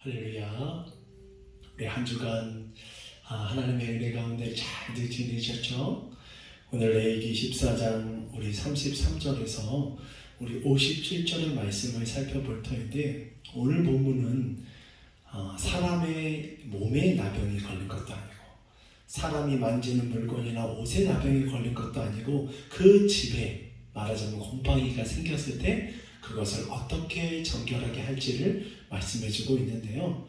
할렐루야. 우리 한 주간 아, 하나님의 은혜 가운데 잘들 지내셨죠? 오늘 레이기 14장 우리 33절에서 우리 57절의 말씀을 살펴볼 터인데 오늘 본문은 어, 사람의 몸에 나병이 걸린 것도 아니고 사람이 만지는 물건이나 옷에 나병이 걸린 것도 아니고 그 집에 말하자면 곰팡이가 생겼을 때 그것을 어떻게 정결하게 할지를 말씀해주고 있는데요.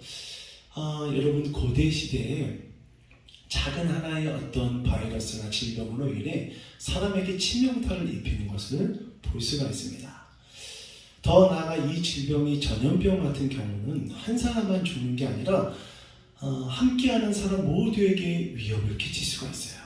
아, 여러분 고대 시대에 작은 하나의 어떤 바이러스나 질병으로 인해 사람에게 치명타를 입히는 것을 볼 수가 있습니다. 더 나아가 이 질병이 전염병 같은 경우는 한 사람만 죽는 게 아니라 어, 함께하는 사람 모두에게 위협을 끼칠 수가 있어요.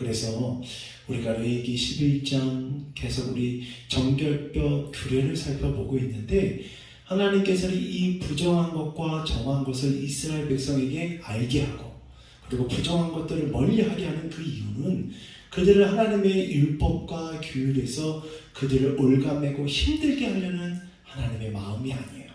그래서 우리가 레이기 11장 계속 우리 정결뼈 규례를 살펴보고 있는데 하나님께서는 이 부정한 것과 정한 것을 이스라엘 백성에게 알게 하고 그리고 부정한 것들을 멀리하게 하는 그 이유는 그들을 하나님의 율법과 규율에서 그들을 올가매고 힘들게 하려는 하나님의 마음이 아니에요.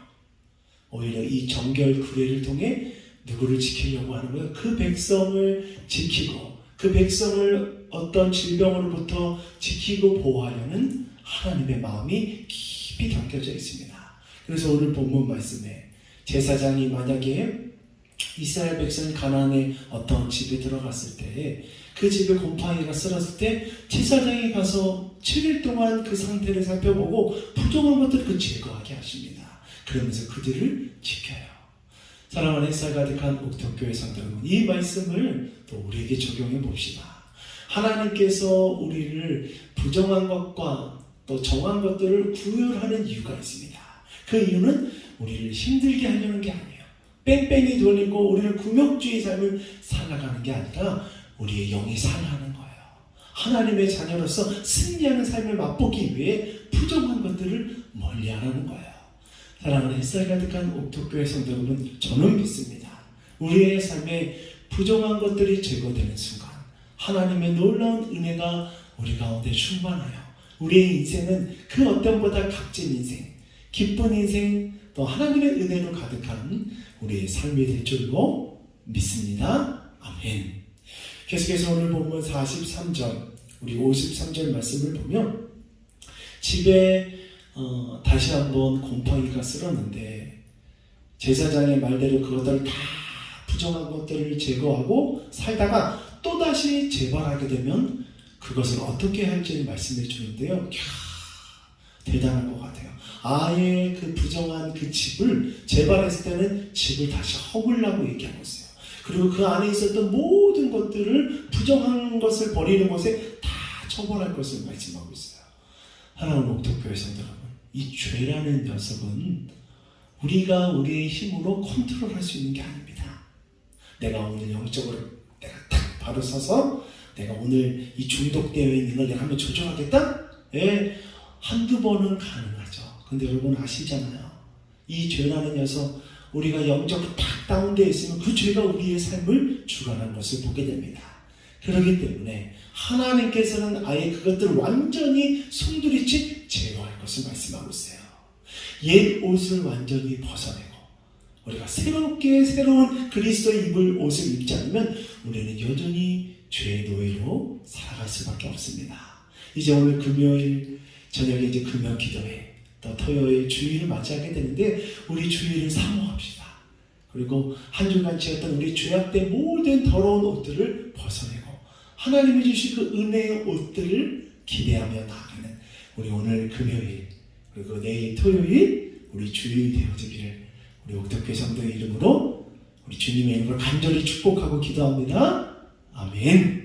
오히려 이 정결 규례를 통해 누구를 지키려고 하는 거예요? 그 백성을 지키고 그 백성을 어떤 질병으로부터 지키고 보호하려는 하나님의 마음이 깊이 담겨져 있습니다. 그래서 오늘 본문 말씀에 제사장이 만약에 이스라엘 백성이 가나안의 어떤 집에 들어갔을 때 그 집에 곰팡이가 쓸었을 때 제사장이 가서 7일 동안 그 상태를 살펴보고 부정한 것들을 그 제거하게 하십니다. 그러면서 그들을 지켜요. 사랑하는 햇살 가득한 옥토교회 성도 여러분, 이 말씀을 또 우리에게 적용해 봅시다. 하나님께서 우리를 부정한 것과 또 정한 것들을 구별하는 이유가 있습니다. 그 이유는 우리를 힘들게 하려는 게 아니에요. 뺑뺑이 돌리고 우리를 구명주의 삶을 살아가는 게 아니라 우리의 영이 살아가는 거예요. 하나님의 자녀로서 승리하는 삶을 맛보기 위해 부정한 것들을 멀리하라는 거예요. 사랑하는 햇살 가득한 옥토교회 성도 여러분, 저는 믿습니다. 우리의 삶에 부정한 것들이 제거되는 순간, 하나님의 놀라운 은혜가 우리 가운데 충만하여 우리의 인생은 그 어떤 보다 값진 인생, 기쁜 인생, 또 하나님의 은혜로 가득한 우리의 삶이 될 줄로 믿습니다. 아멘. 계속해서 오늘 본문 43절, 우리 53절 말씀을 보면 집에 어, 다시 한번 곰팡이가 쓸었는데 제사장의 말대로 그것들을 다 부정한 것들을 제거하고 살다가 또다시 재발하게 되면 그것을 어떻게 할지를 말씀해 주는데요. 이야, 대단한 것 같아요. 아예 그 부정한 그 집을 재발했을 때는 집을 다시 허물라고 얘기하고 있어요. 그리고 그 안에 있었던 모든 것들을 부정한 것을 버리는 것에 다 처벌할 것을 말씀하고 있어요. 하나님 옥토교회 성도 이 죄라는 녀석은 우리가 우리의 힘으로 컨트롤할 수 있는 게 아닙니다. 내가 오늘 영적으로 내가 딱 바로 서서 내가 오늘 이 중독되어 있는 걸 내가 한번 조절하겠다? 예, 한두 번은 가능하죠. 근데 여러분 아시잖아요. 이 죄라는 녀석, 우리가 영적으로 탁 다운되어 있으면 그 죄가 우리의 삶을 주관하는 것을 보게 됩니다. 그렇기 때문에 하나님께서는 아예 그것들을 완전히 송두리째 제거할 것을 말씀하고 있어요. 옛 옷을 완전히 벗어내고 우리가 새롭게 새로운 그리스도 입을 옷을 입지 않으면 우리는 여전히 죄의 노예로 살아갈 수밖에 없습니다. 이제 오늘 금요일 저녁에 이제 금요 기도회 또 토요일 주일을 맞이하게 되는데 우리 주일을 사모합시다. 그리고 한 주간 지었던 우리 죄악된 모든 더러운 옷들을 벗어내고 하나님이 주신 그 은혜의 옷들을 기대하며 나아가는 우리 오늘 금요일 그리고 내일 토요일 우리 주일 되어지기를 우리 옥덕회 성도의 이름으로 우리 주님의 이름으로 간절히 축복하고 기도합니다. 아멘.